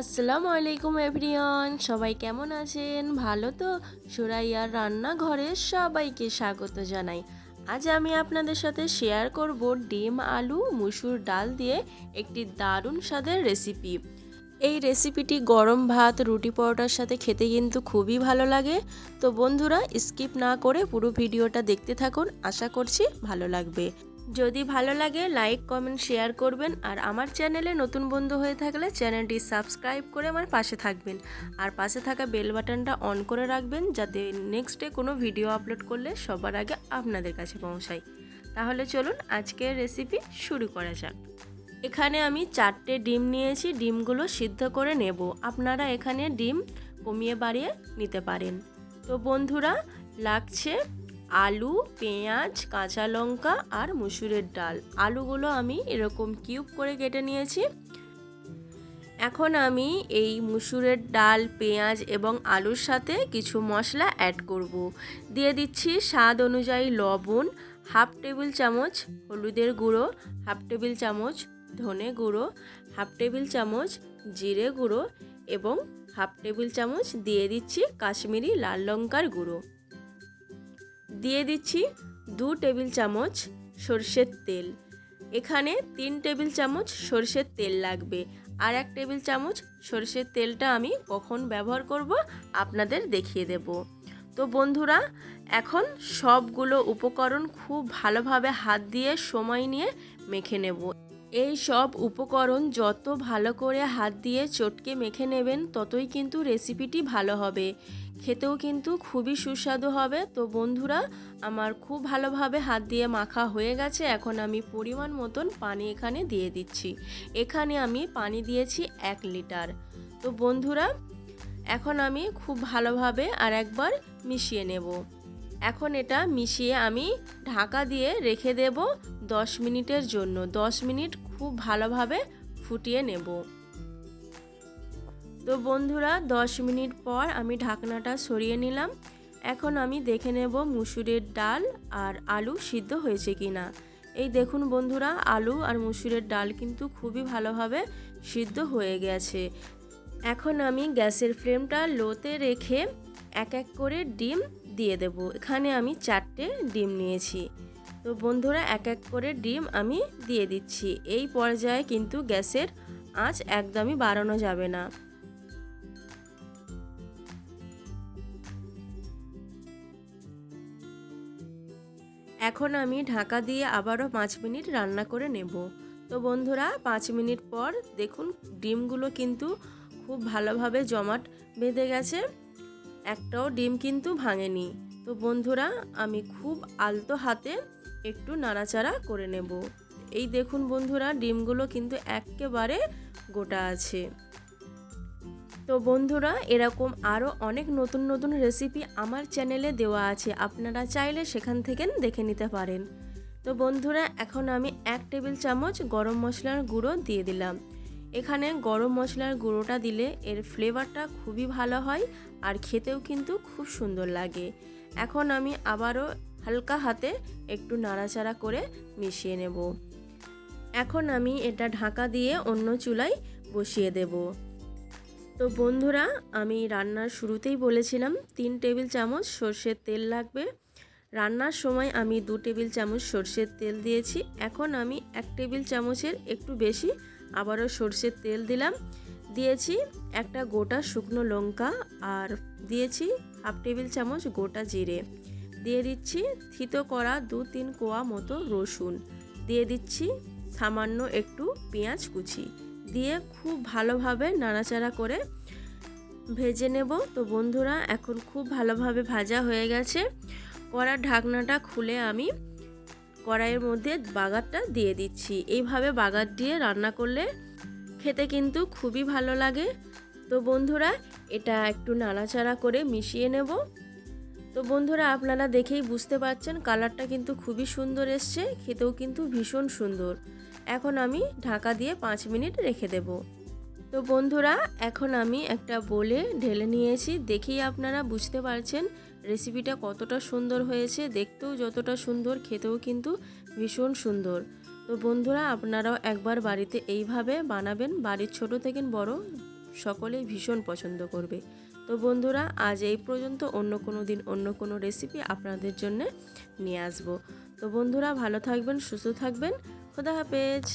আসসালামু আলাইকুম এভরিওয়ান। সবাই কেমন আছেন? ভালো তো? সুরাইয়ার রান্নাঘরে সবাইকে স্বাগত জানাই। আজ আমি আপনাদের সাথে শেয়ার করব ডিম, আলু, মুসুর ডাল দিয়ে একটি দারুণ স্বাদের রেসিপি। এই রেসিপিটি গরম ভাত, রুটি পরোটার সাথে খেতে কিন্তু খুবই ভালো লাগে। তো বন্ধুরা, স্কিপ না করে পুরো ভিডিওটা দেখতে থাকুন। আশা করছি ভালো লাগবে। যদি ভালো লাগে লাইক কমেন্ট শেয়ার করবেন। আর আমার চ্যানেলে নতুন বন্ধু হয়ে থাকলে চ্যানেলটি সাবস্ক্রাইব করে আমার পাশে থাকবেন। আর পাশে থাকা বেল বাটনটা অন করে রাখবেন, যাতে নেক্সট ডে কোনো ভিডিও আপলোড করলে সবার আগে আপনাদের কাছে পৌঁছায়। তাহলে চলুন আজকের রেসিপি শুরু করা যাক। এখানে আমি চারটে ডিম নিয়েছি, ডিমগুলো সিদ্ধ করে নেব। আপনারা এখানে ডিম কমিয়ে বাড়িয়ে নিতে পারেন। তো বন্ধুরা, লাগছে আলু, পেঁয়াজ, কাঁচা লঙ্কা আর মুসুরের ডাল। আলুগুলো আমি এরকম কিউব করে কেটে নিয়েছি। এখন আমি এই মুসুরের ডাল, পেঁয়াজ এবং আলুর সাথে কিছু মশলা অ্যাড করব। দিয়ে দিচ্ছি স্বাদ অনুযায়ী লবণ, হাফ টেবিল চামচ হলুদের গুঁড়ো, হাফ টেবিল চামচ ধনে গুঁড়ো, হাফ টেবিল চামচ জিরে গুঁড়ো এবং হাফ টেবিল চামচ দিয়ে দিচ্ছি কাশ্মীরি লাল লঙ্কার গুঁড়ো। দিয়ে দিচ্ছি দু টেবিল চামচ সর্ষের তেল। এখানে তিন টেবিল চামচ সর্ষের তেল লাগবে আর এক টেবিল চামচ সর্ষের তেলটা আমি কখন ব্যবহার করব আপনাদের দেখিয়ে দেব। তো বন্ধুরা, এখন সবগুলো উপকরণ খুব ভালোভাবে হাত দিয়ে সময় নিয়ে মেখে নেব। এই সব উপকরণ যত ভালো করে হাত দিয়ে চটকে মেখে নেবেন, ততই কিন্তু রেসিপিটি ভালো হবে। খেতেও কিন্তু খুবই সুস্বাদু হবে। তো বন্ধুরা, আমার খুব ভালোভাবে হাত দিয়ে মাখা হয়ে গেছে। এখন আমি পরিমাণ মতন পানি এখানে দিয়ে দিচ্ছি। এখানে আমি পানি দিয়েছি এক লিটার। তো বন্ধুরা, এখন আমি খুব ভালোভাবে আর একবার মিশিয়ে নেব। এখন এটা মিশিয়ে আমি ঢাকা দিয়ে রেখে দেব দশ মিনিটের জন্য। দশ মিনিট খুব ভালোভাবে ফুটিয়ে নেব। তো বন্ধুরা, দশ মিনিট পর আমি ঢাকনাটা সরিয়ে নিলাম। এখন আমি দেখে নেব মুসুরের ডাল আর আলু সিদ্ধ হয়েছে কি না এই দেখুন বন্ধুরা, আলু আর মুসুরের ডাল কিন্তু খুবই ভালোভাবে সিদ্ধ হয়ে গেছে। এখন আমি গ্যাসের ফ্লেমটা লোতে রেখে এক এক করে ডিম দিয়ে দেব। এখানে আমি চারটে ডিম নিয়েছি। তো বন্ধুরা, এক এক করে ডিম আমি দিয়ে দিচ্ছি। এই পর্যায়ে কিন্তু গ্যাসের আঁচ একদমই বাড়ানো যাবে না। এখন আমি ঢাকা দিয়ে আবারও পাঁচ মিনিট রান্না করে নেব। তো বন্ধুরা, পাঁচ মিনিট পর দেখুন ডিমগুলো কিন্তু খুব ভালোভাবে জমাট বেঁধে গেছে। একটাও ডিম কিন্তু ভাঙেনি। তো বন্ধুরা, আমি খুব আলতো হাতে একটু নাড়াচাড়া করে নেব। এই দেখুন বন্ধুরা, ডিমগুলো কিন্তু একেবারে গোটা আছে। তো বন্ধুরা, এরকম আরও অনেক নতুন নতুন রেসিপি আমার চ্যানেলে দেওয়া আছে। আপনারা চাইলে সেখান থেকে দেখে নিতে পারেন। তো বন্ধুরা, এখন আমি এক টেবিল চামচ গরম মশলার গুঁড়ো দিয়ে দিলাম। এখানে গরম মশলার গুঁড়োটা দিলে এর ফ্লেভারটা খুবই ভালো হয় আর খেতেও কিন্তু খুব সুন্দর লাগে। এখন আমি আবারও হালকা হাতে একটু নাড়াচাড়া করে মিশিয়ে নেব। এখন আমি এটা ঢাকা দিয়ে অন্য চুলায় বসিয়ে দেব। তো বন্ধুরা, আমি রান্নার শুরুতেই বলেছিলাম, তিন টেবিল চামচ সর্ষের তেল লাগবে। রান্নার সময় আমি দু টেবিল চামচ সর্ষের তেল দিয়েছি। এখন আমি এক টেবিল চামচের একটু বেশি আবারও সর্ষের তেল দিলাম। দিয়েছি একটা গোটা শুকনো লঙ্কা আর দিয়েছি হাফ টেবিল চামচ গোটা জিরে। দিয়ে দিচ্ছি থিতো করা দু তিন কোয়া মতো রসুন। দিয়ে দিচ্ছি সামান্য একটু পেঁয়াজ কুচি। দিয়ে খুব ভালোভাবে নাড়াচাড়া করে ভেজে নেব। তো বন্ধুরা, এখন খুব ভালোভাবে ভাজা হয়ে গেছে। কড়ার ঢাকনাটা খুলে আমি কড়াইয়ের মধ্যে বাগারটা দিয়ে দিচ্ছি। এইভাবে বাগার দিয়ে রান্না করলে খেতে কিন্তু খুবই ভালো লাগে। তো বন্ধুরা, এটা একটু নাড়াচাড়া করে মিশিয়ে নেব। তো বন্ধুরা, আপনারা দেখেই বুঝতে পারছেন কালারটা কিন্তু খুবই সুন্দর এসছে, খেতেও কিন্তু ভীষণ সুন্দর। এখন আমি ঢাকা দিয়ে পাঁচ মিনিট রেখে দেব। তো বন্ধুরা, এখন আমি একটা বলে ঢেলে নিয়েছি, দেখেই আপনারা বুঝতে পারছেন রেসিপিটা কতটা সুন্দর হয়েছে, দেখতেও যতটা সুন্দর, খেতেও কিন্তু ভীষণ সুন্দর। তো বন্ধুরা, আপনারাও একবার বাড়িতে এইভাবে বানাবেন, বাড়ির ছোট থেকে বড় সকলেই ভীষণ পছন্দ করবে। তো বন্ধুরা, আজ এই পর্যন্ত অন্য কোনো দিন অন্য কোনো রেসিপি আপনাদের জন্য নিয়ে আসব। তো বন্ধুরা, ভালো থাকবেন, সুস্থ থাকবেন। খোদা হাফেজ।